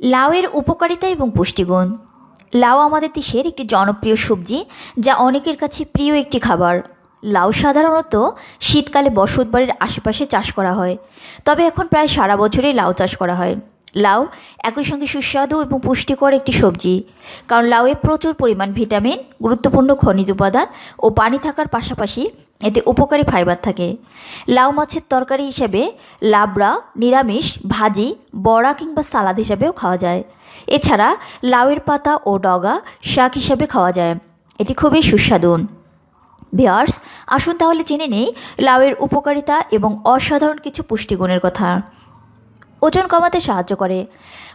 লাউয়ের উপকারিতা এবং পুষ্টিগুণ। লাউ আমাদের দেশের একটি জনপ্রিয় সবজি, যা অনেকের কাছে প্রিয় একটি খাবার। লাউ সাধারণত শীতকালে বসত বাড়ির আশেপাশে চাষ করা হয়, তবে এখন প্রায় সারা বছরই লাউ চাষ করা হয়। লাউ একই সঙ্গে সুস্বাদু এবং পুষ্টিকর একটি সবজি। কারণ লাউয়ে প্রচুর পরিমাণ ভিটামিন, গুরুত্বপূর্ণ খনিজ উপাদান ও পানি থাকার পাশাপাশি এতে উপকারী ফাইবার থাকে। লাউ মাছের তরকারি হিসেবে লাবড়া, নিরামিষ, ভাজি, বড়া কিংবা সালাদ হিসাবেও খাওয়া যায়। এছাড়া লাউয়ের পাতা ও ডগা শাক হিসাবে খাওয়া যায়। এটি খুবই সুস্বাদু। ভিয়ার্স আসুন তাহলে জেনে নেই লাউয়ের উপকারিতা এবং অসাধারণ কিছু পুষ্টিগুণের কথা। ওজন কমাতে সাহায্য করে।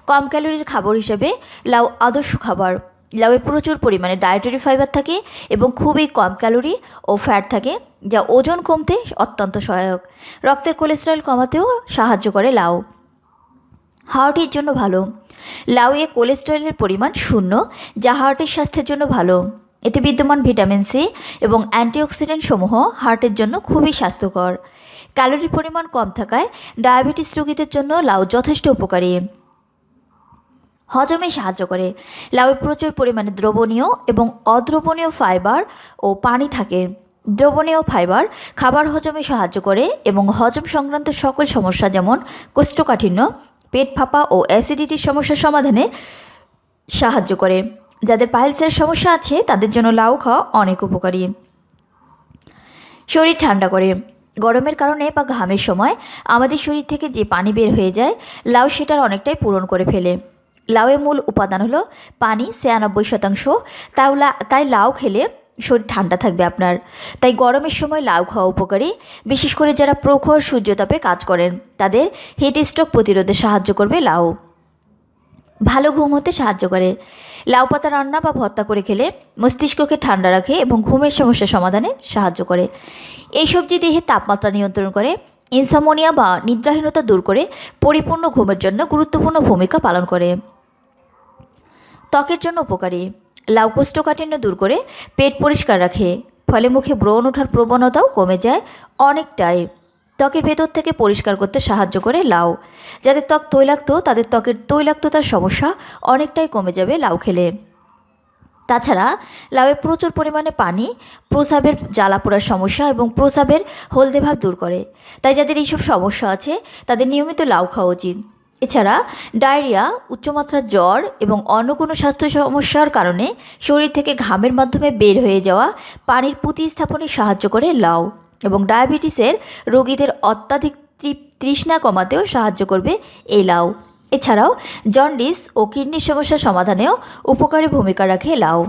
কম ক্যালোরির খাবার হিসেবে লাউ আদর্শ খাবার। লাউয়ে প্রচুর পরিমাণে ডায়েটারি ফাইবার থাকে এবং খুবই কম ক্যালোরি ও ফ্যাট থাকে, যা ওজন কমতে অত্যন্ত সহায়ক। রক্তের কোলেস্টেরল কমাতেও সাহায্য করে লাউ। হার্টের জন্য ভালো। লাউয়ে কোলেস্টেরলের পরিমাণ শূন্য, যা হার্টের স্বাস্থ্যের জন্য ভালো। এতে বিদ্যমান ভিটামিন সি এবং অ্যান্টিঅক্সিডেন্ট সমূহ হার্টের জন্য খুবই স্বাস্থ্যকর। ক্যালোরির পরিমাণ কম থাকায় ডায়াবেটিস রোগীদের জন্য লাউ যথেষ্ট উপকারী। হজমে সাহায্য করে। লাউয়ে প্রচুর পরিমাণে দ্রবণীয় এবং অদ্রবণীয় ফাইবার ও পানি থাকে। দ্রবণীয় ফাইবার খাবার হজমে সাহায্য করে এবং হজম সংক্রান্ত সকল সমস্যা যেমন কোষ্ঠকাঠিন্য, পেট ফাঁপা ও অ্যাসিডিটির সমস্যার সমাধানে সাহায্য করে। যাদের পাইলসের সমস্যা আছে, তাদের জন্য লাউ খাওয়া অনেক উপকারী। শরীর ঠান্ডা করে। গরমের কারণে বা ঘামের সময় আমাদের শরীর থেকে যে পানি বের হয়ে যায়, লাউ সেটার অনেকটাই পূরণ করে ফেলে। লাউয়ের মূল উপাদান হলো পানি, ছিয়ানব্বই শতাংশ। তাও তাই লাউ খেলে শরীর ঠান্ডা থাকবে আপনার। তাই গরমের সময় লাউ খাওয়া উপকারী। বিশেষ করে যারা প্রখর সূর্যতাপে কাজ করেন, তাদের হিট স্ট্রোক প্রতিরোধে সাহায্য করবে লাউ। ভালো ঘুম হতে সাহায্য করে। লাউ পাতা রান্না বা ভর্তা করে খেলে মস্তিষ্ককে ঠান্ডা রাখে এবং ঘুমের সমস্যা সমাধানে সাহায্য করে। এই সবজি দেহের তাপমাত্রা নিয়ন্ত্রণ করে ইনসামোনিয়া বা নিদ্রাহীনতা দূর করে, পরিপূর্ণ ঘুমের জন্য গুরুত্বপূর্ণ ভূমিকা পালন করে। ত্বকের জন্য উপকারী। লাউ কোষ্ঠকাঠিন্য দূর করে, পেট পরিষ্কার রাখে, ফলে মুখে ব্রণ ওঠার প্রবণতাও কমে যায় অনেকটাই। ত্বকের ভেতর থেকে পরিষ্কার করতে সাহায্য করে লাউ। যাদের ত্বক তৈলাক্ত, তাদের ত্বকের তৈলাক্ততার সমস্যা অনেকটাই কমে যাবে লাউ খেলে। তাছাড়া, লাউয়ে প্রচুর পরিমাণে পানি প্রসাবের জ্বালা পোড়ার সমস্যা এবং প্রসাবের হলদে ভাব দূর করে। তাই যাদের এইসব সমস্যা আছে, তাদের নিয়মিত লাউ খাওয়া উচিত। এছাড়া, ডায়রিয়া, উচ্চমাত্রার জ্বর এবং অন্য কোনো স্বাস্থ্য সমস্যার কারণে শরীর থেকে ঘামের মাধ্যমে বের হয়ে যাওয়া পানির পুঁতি স্থাপনে সাহায্য করে লাউ। এবং ডায়াবেটিসের রোগীদের অত্যাধিক তৃষ্ণা কমাতেও সাহায্য করবে এই লাউ। এছাড়াও জন্ডিস ও কিডনির সমস্যা সমাধানেও উপকারী ভূমিকা রাখে লাউ।